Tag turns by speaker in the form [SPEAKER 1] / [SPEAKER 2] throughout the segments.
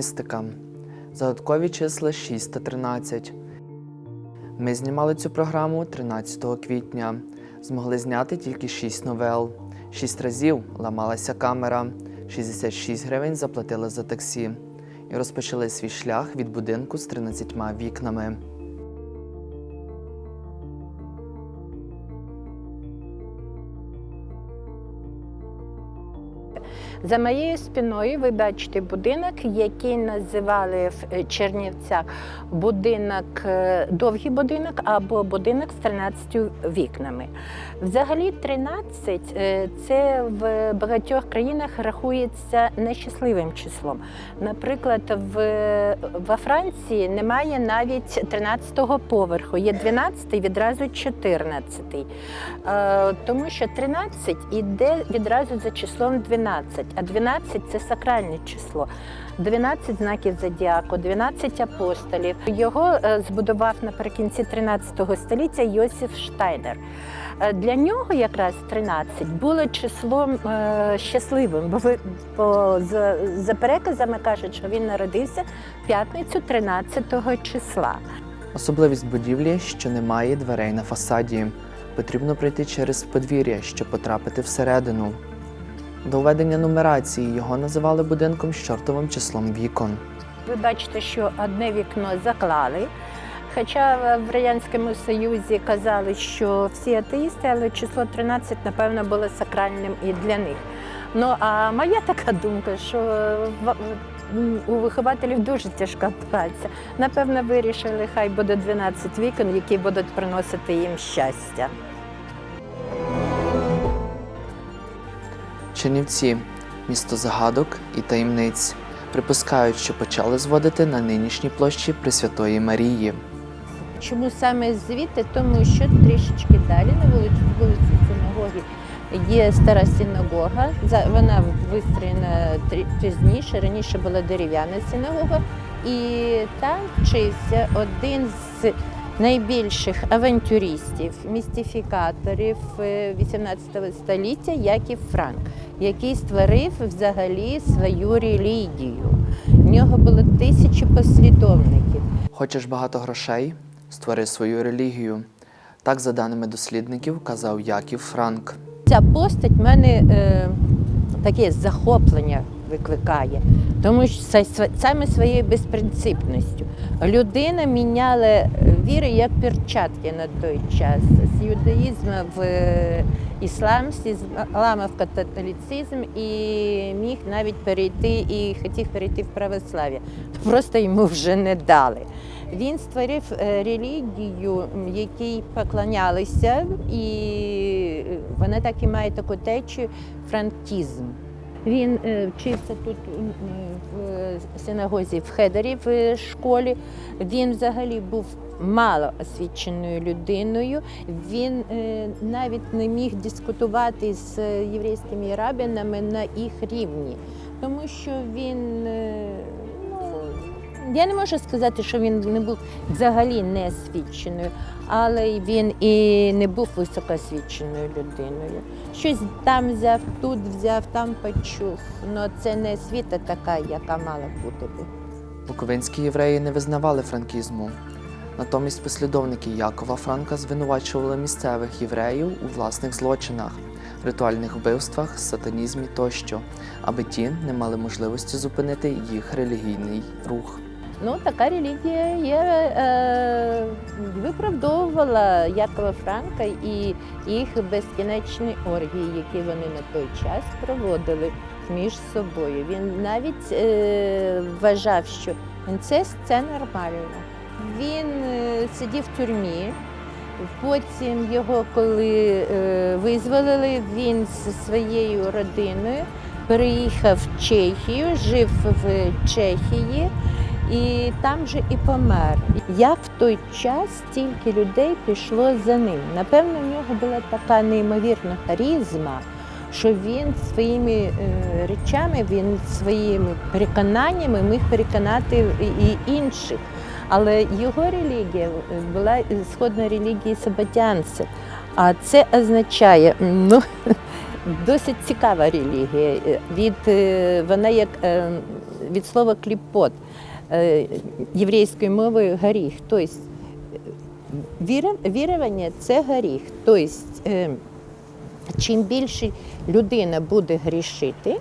[SPEAKER 1] Містика. Загадкові числа 6 та 13. Ми знімали цю програму 13 квітня. Змогли зняти тільки 6 новел. 6 разів ламалася камера. 66 гривень заплатили за таксі. І розпочали свій шлях від будинку з 13 вікнами.
[SPEAKER 2] За моєю спиною ви бачите будинок, який називали в е, Чернівцях будинок, е, довгий будинок або будинок з 13 вікнами. Взагалі 13 е, це в багатьох країнах рахується нещасливим числом. Наприклад, в, во Франції немає навіть 13-го поверху, є 12-й, відразу 14-й. Е, Тому що 13 іде відразу за числом 12, а 12 це сакральне число. 12 знаків зодіаку, 12 апостолів. Його е, збудував наприкінці 13 століття Йосиф Штайнер. Е, Для нього якраз 13 було числом е, щасливим, бо, ви, за переказами кажуть, що він народився в п'ятницю 13 числа.
[SPEAKER 1] Особливість будівлі, що немає дверей на фасаді. Потрібно пройти через подвір'я, щоб потрапити всередину. До введення нумерації його називали будинком з чортовим числом вікон.
[SPEAKER 2] Ви бачите, що одне вікно заклали. Хоча в Радянському Союзі казали, що всі атеїсти, але число 13, напевно, було сакральним і для них. Ну а моя така думка, що у вихователів дуже тяжка праця. Напевно, вирішили, хай буде 12 вікон, які будуть приносити їм щастя.
[SPEAKER 1] Чернівці місто загадок і таємниць. Припускають, що почали зводити на нинішній площі Пресвятої Марії.
[SPEAKER 2] Чому саме звідти? Тому що трішечки далі на вулиці, вулиці синагоги є стара синагога. Вона вистроєна пізніше. Раніше була дерев'яна синагога, і там вчився один з найбільших авантюристів, містифікаторів е, 18 століття Яків Франк, який створив взагалі свою релігію. В нього було тисячі послідовників.
[SPEAKER 1] Хочеш багато грошей? Створи свою релігію. Так, за даними дослідників, казав Яків Франк.
[SPEAKER 2] Ця постать в мене е, таке захоплення викликає, тому що саме своєю безпринципністю. Людина міняла віри як перчатки на той час. З юдаїзму в е, іслам, з іслама в католицизм і міг навіть перейти і хотів перейти в православ'я. Просто йому вже не дали. Він створив е, релігію, якій поклонялися, і вона так і має таку течію франкізм. Він е, вчився тут в синагозі в Хедері в школі. Він взагалі був мало освіченою людиною. Він е, навіть не міг дискутувати з єврейськими рабинами на їх рівні, тому що він. Я не можу сказати, що він не був взагалі не освіченою, але він і не був високоосвіченою людиною. Щось там взяв, тут взяв, там почув. Ну це не освіта така, яка мала бути.
[SPEAKER 1] Буковинські євреї не визнавали франкізму. Натомість послідовники Якова Франка звинувачували місцевих євреїв у власних злочинах, ритуальних вбивствах, сатанізмі тощо, аби ті не мали можливості зупинити їх релігійний рух.
[SPEAKER 2] Ну, така релігія є, е, виправдовувала Якова Франка і їх безкінечні оргії, які вони на той час проводили між собою. Він навіть е, вважав, що інцест це нормально. Він е, сидів в тюрмі. Потім його, коли е, визволили, він зі своєю родиною переїхав в Чехію, жив в Чехії і там же і помер. Як в той час стільки людей пішло за ним? Напевно, в нього була така неймовірна харизма, що він своїми е, речами, він своїми переконаннями міг переконати і інших. Але його релігія е, була сходна релігії сабатянців. А це означає, ну, досить цікава релігія. Від, е, вона як від слова кліпот єврейською мовою горіх. Тобто вірування це горіх. Тобто, е, чим більше людина буде грішити,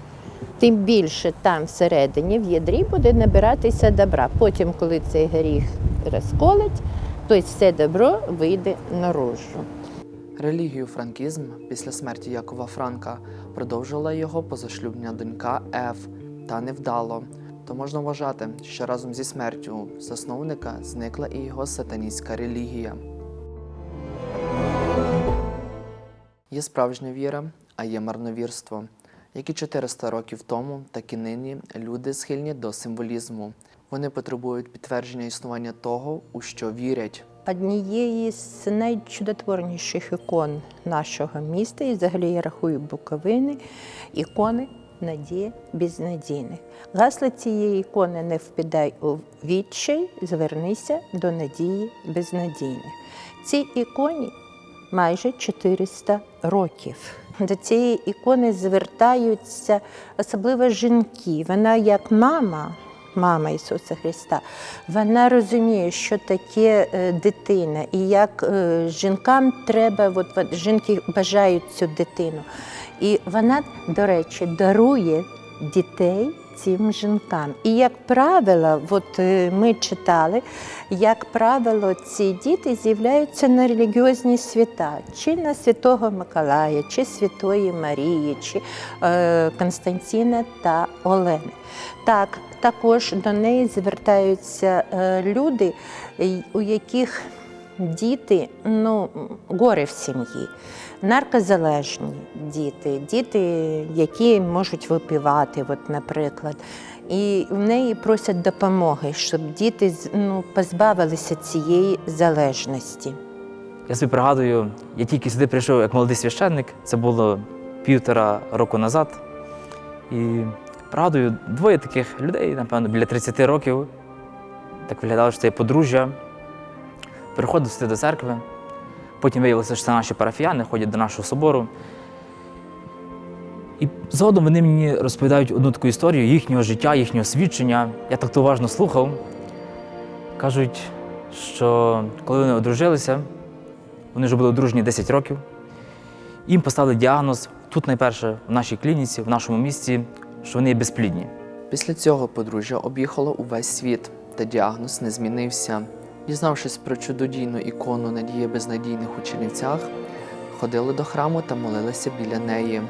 [SPEAKER 2] тим більше там всередині в ядрі буде набиратися добра. Потім, коли цей горіх розколить, то все добро вийде наружу.
[SPEAKER 1] Релігію франкізм після смерті Якова Франка продовжила його позашлюбна донька Еф, та невдало. То можна вважати, що разом зі смертю засновника зникла і його сатаністська релігія. Є справжня віра, а є марновірство. Як і 400 років тому, так і нині люди схильні до символізму. Вони потребують підтвердження існування того, у що вірять.
[SPEAKER 2] Однієї з найчудотворніших ікон нашого міста, і взагалі я рахую Буковини, ікони Надія безнадійних. Гасло цієї ікони не впідай у відчай, звернися до надії безнадійних. Цій іконі майже 400 років. До цієї ікони звертаються особливо жінки. Вона як мама, мама Ісуса Христа, вона розуміє, що таке е, дитина, і як е, жінкам треба, от, от жінки бажають цю дитину. І вона, до речі, дарує дітей цим жінкам. І як правило, от е, ми читали, як правило, ці діти з'являються на релігіозні свята, чи на Святого Миколая, чи Святої Марії, чи е, Константина та Олени. Так, також до неї звертаються е, люди, у яких діти ну, горе в сім'ї, наркозалежні діти, діти, які можуть випивати, от, наприклад. І в неї просять допомоги, щоб діти ну, позбавилися цієї залежності.
[SPEAKER 3] Я собі пригадую, я тільки сюди прийшов як молодий священник, це було півтора року назад. І пригадую, двоє таких людей, напевно, біля 30 років, так виглядало, що це подружжя, приходили сюди до церкви. Потім виявилося, що це наші парафіяни, ходять до нашого собору. І згодом вони мені розповідають одну таку історію їхнього життя, їхнього свідчення. Я так то уважно слухав. Кажуть, що коли вони одружилися, вони вже були одружені 10 років. Їм поставили діагноз тут, найперше, в нашій клініці, в нашому місті, що вони є безплідні.
[SPEAKER 1] Після цього подружжя об'їхало увесь світ, та діагноз не змінився. Дізнавшись про чудодійну ікону надії безнадійних у Чернівцях, ходили до храму та молилися біля неї.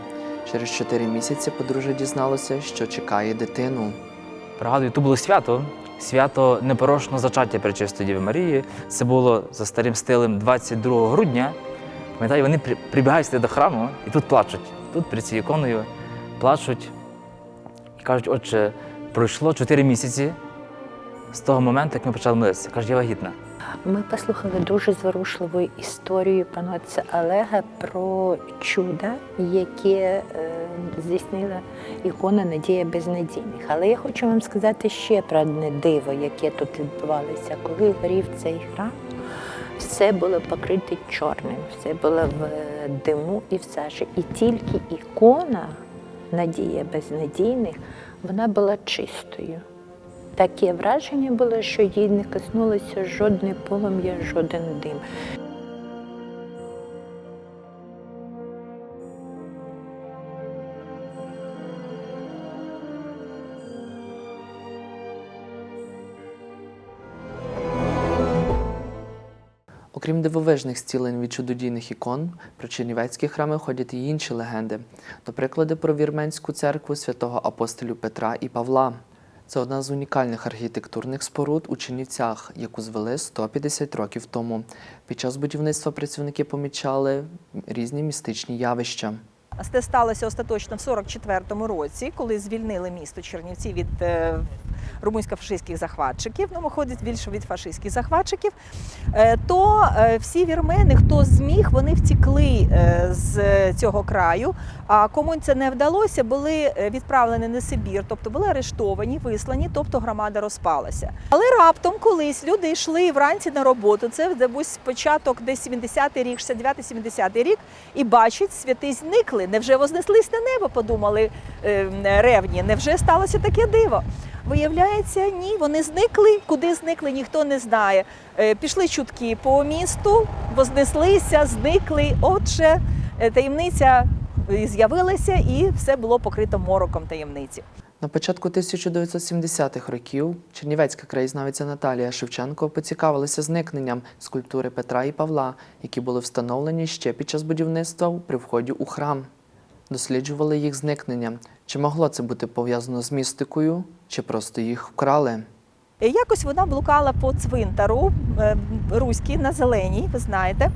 [SPEAKER 1] Через чотири місяці подружжя дізналося, що чекає дитину.
[SPEAKER 3] Пригадую, то було свято, свято непорочного зачаття Пречистої Діви Марії. Це було за старим стилем 22 грудня. Пам'ятаю, вони прибігають до храму і тут плачуть. Тут перед цією іконою плачуть і кажуть, отче, пройшло 4 місяці з того моменту, як ми почали молитися. Каже, я вагітна.
[SPEAKER 2] Ми послухали дуже зворушливу історію пана отця Олега про чудо, яке здійснила ікона Надія безнадійних. Але я хочу вам сказати ще про одне диво, яке тут відбувалося. Коли горів цей храм, все було покрите чорним, все було в е, диму і в сажі. І тільки ікона Надія безнадійних, вона була чистою. Таке враження було, що їй не коснулося жодне полум'я, жоден дим.
[SPEAKER 1] Окрім дивовижних зцілень від чудодійних ікон, про чернівецькі храми ходять і інші легенди, до приклади про вірменську церкву святого апостолів Петра і Павла. Це одна з унікальних архітектурних споруд у Чинівцях, яку звели 150 років тому. Під час будівництва працівники помічали різні містичні явища.
[SPEAKER 4] Це сталося остаточно в 44-му році, коли звільнили місто Чернівці від е, румунсько-фашистських захватчиків, ну, виходить більше від фашистських захватчиків, е, то е, всі вірмени, хто зміг, вони втікли з цього краю. А кому це не вдалося, були відправлені на Сибір, тобто були арештовані, вислані, тобто громада розпалася. Але раптом колись люди йшли вранці на роботу. Це десь початок, десь 70-й рік, 69-70-й рік, і бачать, святи зникли. Невже вознеслись на небо? Подумали е, ревні. Невже сталося таке диво? Виявляється, ні, вони зникли. Куди зникли, ніхто не знає. Е, Пішли чутки по місту, вознеслися, зникли. Отже, е, таємниця з'явилася і все було покрито мороком таємниці.
[SPEAKER 1] На початку 1970-х років чернівецька краєзнавиця Наталія Шевченко поцікавилася зникненням скульптури Петра і Павла, які були встановлені ще під час будівництва при вході у храм. Досліджували їх зникнення. Чи могло це бути пов'язано з містикою, чи просто їх вкрали?
[SPEAKER 4] Якось вона блукала по цвинтару е, руській на зеленій, ви знаєте.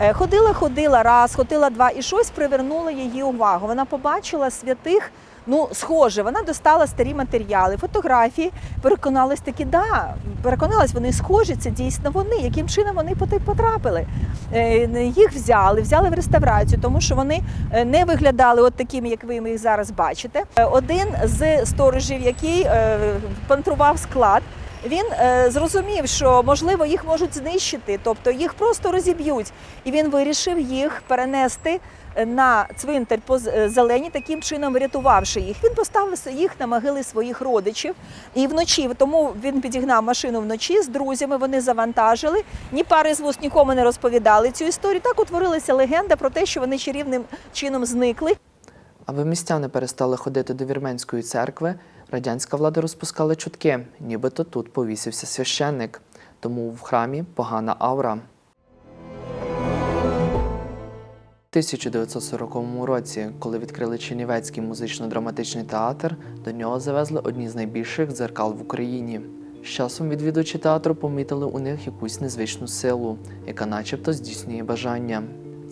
[SPEAKER 4] Е, Ходила, ходила раз, ходила два, і щось привернуло її увагу. Вона побачила святих. Ну, схоже, вона достала старі матеріали, фотографії, переконалась таки, да, переконалась, вони схожі, це дійсно вони. Яким чином вони потрапили? Е, Їх взяли, взяли в реставрацію, тому що вони е, не виглядали от такими, як ви їх зараз бачите. Е, Один з сторожів, який пантрував склад, він е, зрозумів, що можливо їх можуть знищити, тобто їх просто розіб'ють. І він вирішив їх перенести е, на цвинтар по е, зелені, таким чином врятувавши їх. Він поставив їх на могили своїх родичів. І вночі, тому він підігнав машину вночі з друзями. Вони завантажили. Ні пари з вуст нікому не розповідали цю історію. Так утворилася легенда про те, що вони чарівним чином зникли.
[SPEAKER 1] Аби містяни перестали ходити до вірменської церкви, радянська влада розпускала чутки, нібито тут повісився священник, тому в храмі погана аура. У 1940 році, коли відкрили Чернівецький музично-драматичний театр, до нього завезли одні з найбільших дзеркал в Україні. З часом відвідувачі театру помітили у них якусь незвичну силу, яка начебто здійснює бажання.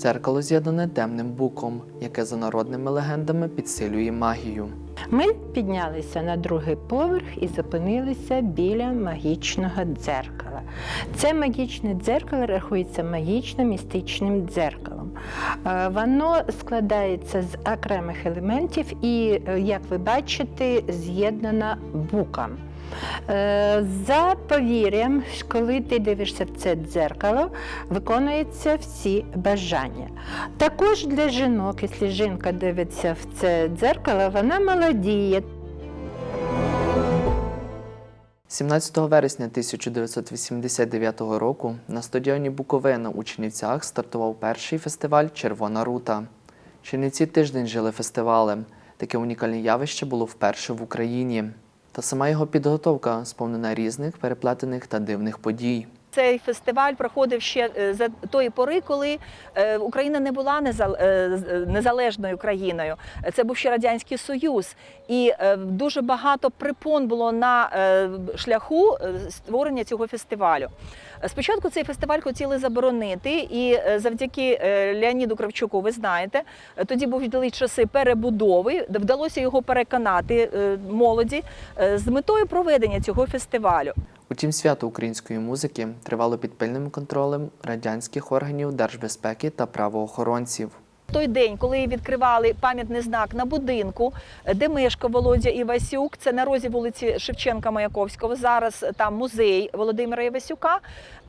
[SPEAKER 1] Дзеркало з'єднане темним буком, яке за народними легендами підсилює магію.
[SPEAKER 2] Ми піднялися на другий поверх і зупинилися біля магічного дзеркала. Це магічне дзеркало рахується магічно-містичним дзеркалом. Е, Воно складається з окремих елементів і, е, як ви бачите, з'єднано буком. Е, За повір'ям, коли ти дивишся в це дзеркало, виконуються всі бажання. Також для жінок, якщо жінка дивиться в це дзеркало, вона молодіє.
[SPEAKER 1] 17 вересня 1989 року на стадіоні Буковина у Чернівцях стартував перший фестиваль Червона рута. Чернівці тиждень жили фестивалем. Таке унікальне явище було вперше в Україні. Та сама його підготовка сповнена різних переплетених та дивних подій.
[SPEAKER 4] Цей фестиваль проходив ще е, за тої пори, коли е, Україна не була е, незалежною країною. Це був ще радянський союз, і дуже багато препон було на шляху створення цього фестивалю. Спочатку цей фестиваль хотіли заборонити, і завдяки Леоніду Кравчуку, ви знаєте, тоді були часи перебудови, вдалося його переконати молоді з метою проведення цього фестивалю.
[SPEAKER 1] Утім, свято української музики тривало під пильним контролем радянських органів держбезпеки та правоохоронців.
[SPEAKER 4] Той день, коли відкривали пам'ятний знак на будинку, де мешкав Володя Івасюк, це на розі вулиці Шевченка Маяковського. Зараз там музей Володимира Івасюка.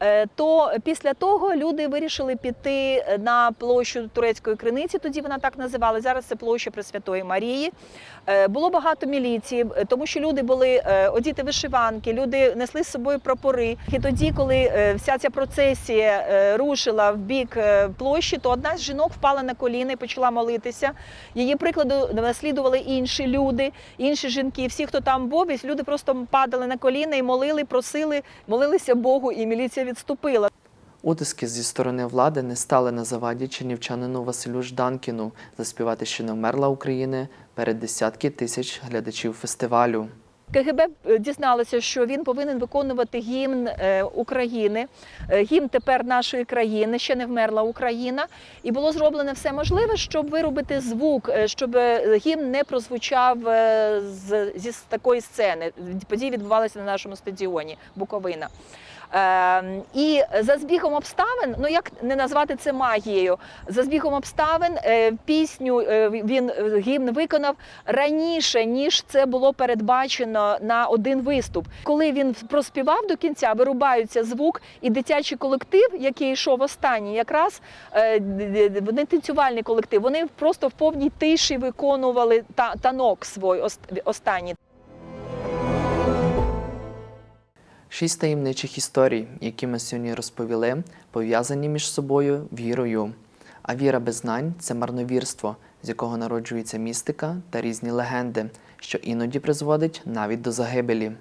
[SPEAKER 4] е, То після того люди вирішили піти на площу турецької криниці. Тоді вона так називала. Зараз це площа Пресвятої Марії. Е, Було багато міліції, е, тому що люди були е, одіти вишиванки, люди несли з собою прапори. І тоді, коли е, вся ця процесія е, рушила в бік е, площі, то одна з жінок впала на коліна і почала молитися. Її прикладу наслідували інші люди, інші жінки. Всі, хто там був, і люди просто падали на коліна і молили, просили, молилися Богу, і міліція відступила.
[SPEAKER 1] Утиски зі сторони влади не стали на заваді чернівчанину Василю Жданкіну заспівати, що не вмерла України перед десятки тисяч глядачів фестивалю.
[SPEAKER 4] КГБ е, дізналося, що він повинен виконувати гімн е, України, е, гімн тепер нашої країни, ще не вмерла Україна. І було зроблено все можливе, щоб виробити звук, щоб гімн не прозвучав з, зі такої сцени. Події відбувалися на нашому стадіоні Буковина. Е, і за збігом обставин, ну як не назвати це магією, за збігом обставин е, пісню е, він е, гімн виконав раніше, ніж це було передбачено на один виступ. Коли він проспівав до кінця, вирубається звук, і дитячий колектив, який йшов останній, якраз вони танцювальний колектив, вони просто в повній тиші виконували танок свій останній.
[SPEAKER 1] Шість таємничих історій, які ми сьогодні розповіли, пов'язані між собою вірою. А віра без знань це марновірство, з якого народжується містика та різні легенди, що іноді призводить навіть до загибелі.